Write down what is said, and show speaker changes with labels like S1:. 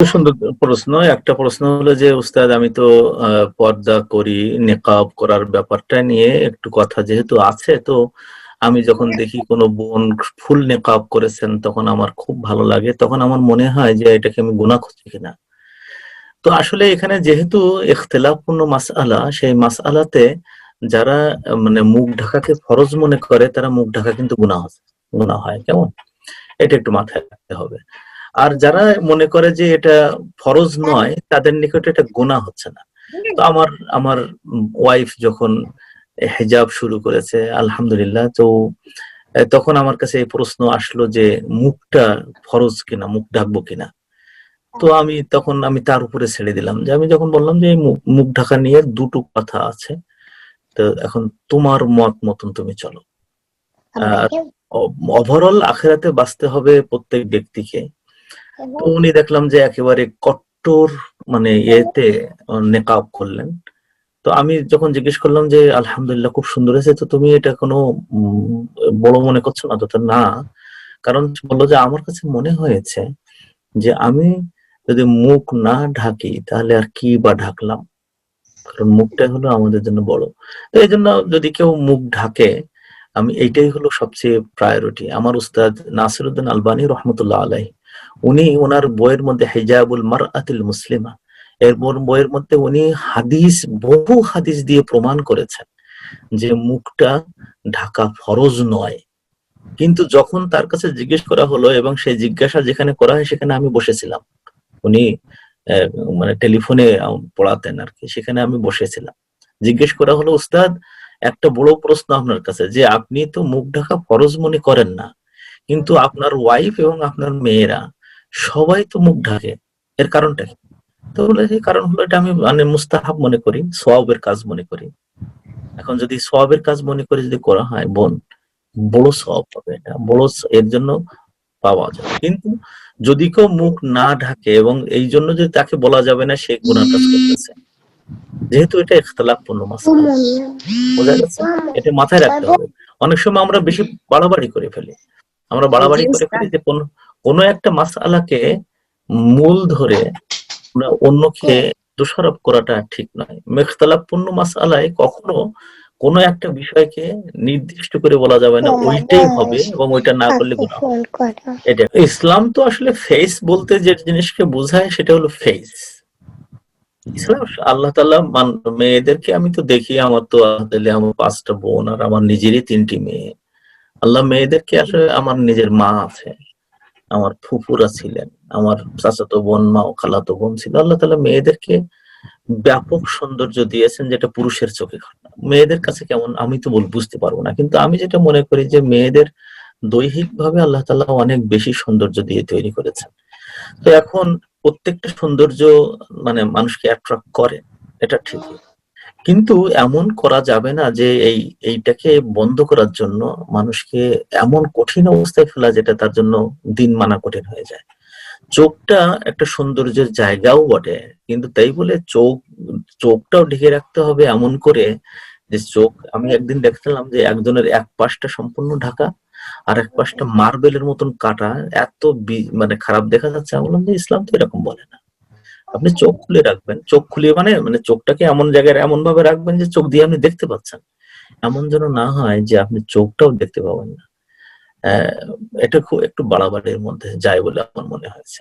S1: সুন্দর প্রশ্ন, একটা প্রশ্ন হলো যে, উস্তাদ, আমি তো পর্দা করি, নেকাব করার ব্যাপারটা নিয়ে একটু কথা যেহেতু আছে, তো আমি যখন দেখি কোনো বোন ফুল নেকাব করেছেন, তখন আমার খুব ভালো লাগে। তখন আমার মনে হয় যে, এটাকে আমি গুনাহ করছি কিনা? তো আসলে এখানে যেহেতু ইখতিলাফপূর্ণ মাসআলা, সেই মাসআলাতে যারা মানে মুখ ঢাকাকে ফরজ মনে করে, তারা মুখ ঢাকা কিন্তু গুনাহ গুনাহ হয়। কেমন? এটা একটু মাথায় রাখতে হবে। আর যারা মনে করে যে এটা ফরজ নয় তাদের নিকট এটা গোনা হচ্ছে না। তো আমার আমার ওয়াইফ যখন হেজাব শুরু করেছে আলহামদুলিল্লাহ তো তখন আমার কাছে এই প্রশ্ন আসলো যে মুখটা ফরজ কিনা মুখ ঢাকবো কিনা? তো আমি তখন আমি তার উপরে ছেড়ে দিলাম যে আমি যখন বললাম যে মুখ ঢাকা নিয়ে দুটো কথা আছে তো এখন তোমার মত মতন তুমি চলো। আর ওভারঅল আখেরাতে বাঁচতে হবে প্রত্যেক ব্যক্তিকে। তো উনি দেখলাম যে একেবারে কট্টর মানে এতে নেকাব করলেন। তো আমি যখন জিজ্ঞেস করলাম যে আলহামদুলিল্লাহ খুব সুন্দর হয়েছে। তো তুমি এটা কোনো বড় মনে করছ না? তো না। কারণ বলল যে আমার কাছে মনে হয়েছে যে আমি যদি মুখ না ঢাকি তাহলে আর কি বা ঢাকলাম? কারণ মুখটাই হলো আমাদের জন্য বড়। তো এই জন্য যদি কেউ মুখ ঢাকে আমি এইটাই হলো সবচেয়ে প্রায়োরিটি আমার উস্তাদ নাসিরুদ্দিন আলবানী রহমতুল্লাহ আলাই উনি ওনার বইয়ের মধ্যে হেজাবুল মার আতিল মুসলিমা। এর বইয়ের মধ্যে উনি হাদিস, বহু হাদিস দিয়ে প্রমাণ করেছেন যে মুখটা ঢাকা ফরজ নয়। কিন্তু যখন তার কাছে জিজ্ঞেস করা হলো এবং সেই জিজ্ঞাসা যেখানে করা হয় সেখানে আমি বসেছিলাম। উনি মানে টেলিফোনে পড়াতেন আর কি, সেখানে আমি বসেছিলাম। জিজ্ঞেস করা হলো, উস্তাদ, একটা বড় প্রশ্ন আপনার কাছে, যে আপনি তো মুখ ঢাকা ফরজ মনে করেন না, কিন্তু আপনার ওয়াইফ এবং আপনার মেয়েরা সবাই তো মুখ ঢাকে। এর কারণটা কি? তো বলে যে কারণ হলো এটা আমি মানে মুস্তাহাব মনে করি সোয়াবের কাজ মনে করি। এখন যদি সোয়াবের কাজ মনে করে যদি করা হয় বোন বড় সওয়াব পাবে এটা বড় এর জন্য পাওয়া যায়। কিন্তু যদি কেউ মুখ না ঢাকে এবং এই জন্য যদি তাকে বলা যাবে না সে গুনাহ কাজ করতেছে। যেহেতু এটা ইখতিলাফপূর্ণ মাসআলা বোঝা গেছে? এটা মাথায় রাখতে হবে। অনেক সময় আমরা বেশি বাড়াবাড়ি করে ফেলি। আমরা বাড়াবাড়ি করে ফেলি যে কোন একটা মাসআলাকে মূল ধরে আমরা অন্যকে দোষারোপ করাটা ঠিক নয়। মেখতালাপূর্ণ মাসআলায় কখনো কোনো একটা বিষয়কে নির্দিষ্ট করে বলা যাবে না ওইটাই হবে এবং ওইটা না করলে গুনাহ এটা ইসলাম তো আসলে ফেস বলতে যে জিনিসকে বোঝায় সেটা হলো ফেস ইসলাম আল্লাহ তাল্লাহ মেয়েদেরকে আমি তো দেখি আমার তো আমার পাঁচটা বোন আর আমার নিজেরই তিনটি মেয়ে। আল্লাহ মেয়েদেরকে আসলে আমার নিজের মা আছে। আমার ফুফুরা ছিলেন, আমার চাচাতো বোন, মা ও খালাতো বোন ছিল। আল্লাহ তাল্লাহ মেয়েদেরকে ব্যাপক সৌন্দর্য দিয়েছেন যেটা পুরুষের চোখে। মেয়েদের কাছে কেমন আমি তো বল বুঝতে পারব না, কিন্তু আমি যেটা মনে করি যে মেয়েদের দৈহিক ভাবে আল্লাহ তালা অনেক বেশি সৌন্দর্য দিয়ে তৈরি করেছেন। তো এখন প্রত্যেকটা সৌন্দর্য মানে মানুষকে অ্যাট্রাক্ট করে, এটা ঠিক কিন্তু এমন করা যাবে না যে এই, এইটাকে বন্ধ করার জন্য মানুষকে এমন কঠিন অবস্থায় ফেলা যেটা তার জন্য দিন মানা কঠিন হয়ে যায়। চোখটা একটা সৌন্দর্যের জায়গাও বটে, কিন্তু তাই বলে চোখ, চোখটাও ঢেকে রাখতে হবে এমন করে যে চোখ, আমি একদিন দেখছিলাম যে একজনের এক পাশটা সম্পূর্ণ ঢাকা আর এক পাশটা মার্বেলের মতন কাটা, এত মানে খারাপ দেখা যাচ্ছে। আমি বললাম যে ইসলাম তো এরকম বলে না। আপনি চোখ খুলে রাখবেন। চোখ খুলে মানে মানে চোখটাকে এমন জায়গায় এমন ভাবে রাখবেন যে চোখ দিয়ে আপনি দেখতে পাচ্ছেন। এমন যেন না হয় যে আপনি চোখটাও দেখতে পাবেন না। এটা খুব একটু বাড়াবাড়ির মধ্যে যায় বলে আমার মনে হয়েছে